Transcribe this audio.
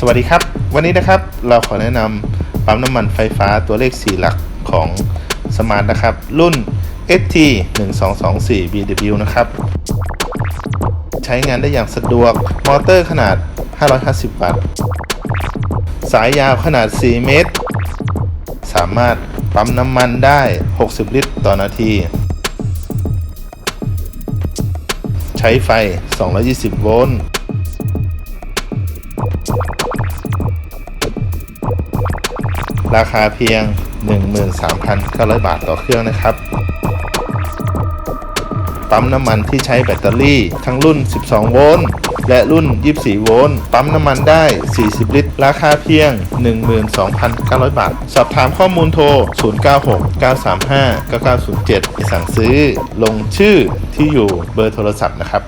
สวัสดีครับ วันนี้นะครับเราขอแนะนำปั๊มน้ำมันไฟฟ้าตัวเลข 4 หลักของสมาร์ทนะครับ รุ่น ST 1 2 2 4 BW นะครับ ใช้งานได้อย่างสะดวก มอเตอร์ขนาด 550 วัตต์ สายยาวขนาด 4 เมตร สามารถปั๊มน้ำมันได้ 60 ลิตรต่อนาที ใช้ไฟ 220 โวลต์ ราคาเพียง 13,900 บาทต่อเครื่องนะครับ ปั๊มน้ำมันที่ใช้แบตเตอรี่ทั้งรุ่น 12 โวลต์และรุ่น 24 โวลต์ ปั๊มน้ำมันได้ 40 ลิตร ราคาเพียง 12,900 บาท สอบถามข้อมูลโทร 096 935 9907 สั่งซื้อ ลงชื่อที่อยู่เบอร์โทรศัพท์นะครับ